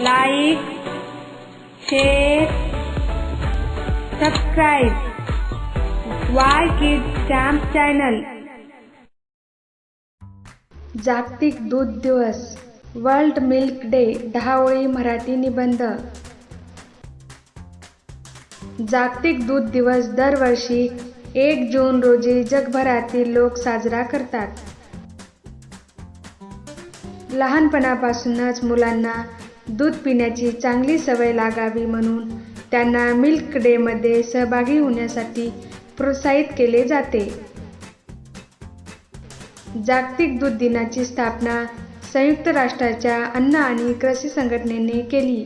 Like share subscribe why kid stamp channel जागतिक दूध दिवस. वर्ल्ड मिल्क डे दहा ओळी मराठी निबंध. जागतिक दूध दिवस दरवर्षी एक जून रोजी जगभरातील लोक साजरा करतात. लहानपणापासूनच मुलांना दूध पिण्याची चांगली सवय लागावी म्हणून त्यांना मिल्क डेमध्ये सहभागी होण्यासाठी प्रोत्साहित केले जाते. जागतिक दूध दिनाची स्थापना संयुक्त राष्ट्राच्या अन्न आणि कृषी संघटनेने केली.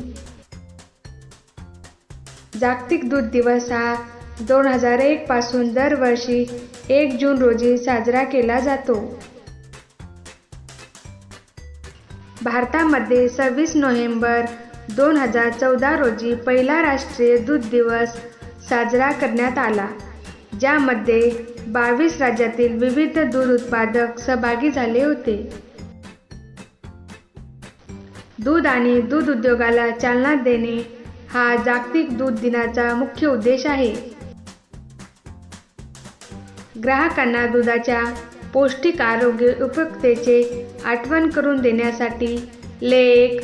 जागतिक दूध दिवस हा दोन हजार एक पासून दरवर्षी एक जून रोजी साजरा केला जातो. भारतामध्ये सव्वीस नोव्हेंबर दोन हजार चौदा रोजी पहिला राष्ट्रीय दूध दिवस साजरा करण्यात आला ज्यामध्ये बावीस राज्यातील विविध दूध उत्पादक सहभागी झाले होते. दूध आणि दूध उद्योगाला चालना देणे हा जागतिक दूध दिनाचा मुख्य उद्देश आहे. ग्राहकांना दुधाच्या पौष्टिक आरोग्य उपयुक्ततेचे आठवण करून देण्यासाठी लेख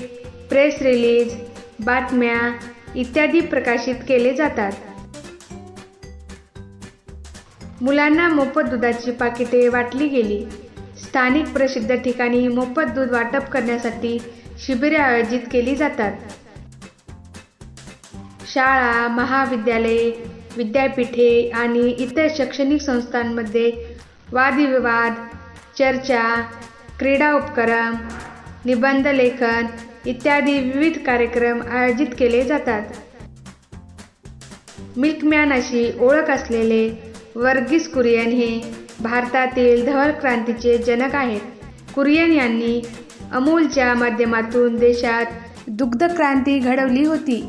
प्रेस रिलीज बातम्या इत्यादी प्रकाशित केले जातात. मुलांना मोफत दुधाची पाकिटे वाटली गेली. स्थानिक प्रसिद्ध ठिकाणी मोफत दूध वाटप करण्यासाठी शिबिरे आयोजित केली जातात. शाळा महाविद्यालये विद्यापीठे आणि इतर शैक्षणिक संस्थांमध्ये वादविवाद चर्चा क्रीडा उपक्रम निबंध लेखन इत्यादी विविध कार्यक्रम आयोजित केले जातात मिल्कमॅन अशी ओळख असलेले वर्गीस कुरियन हे भारतातील धवल क्रांतीचे जनक आहेत कुरियन यांनी अमूलच्या माध्यमातून देशात दुग्ध क्रांती घडवली होती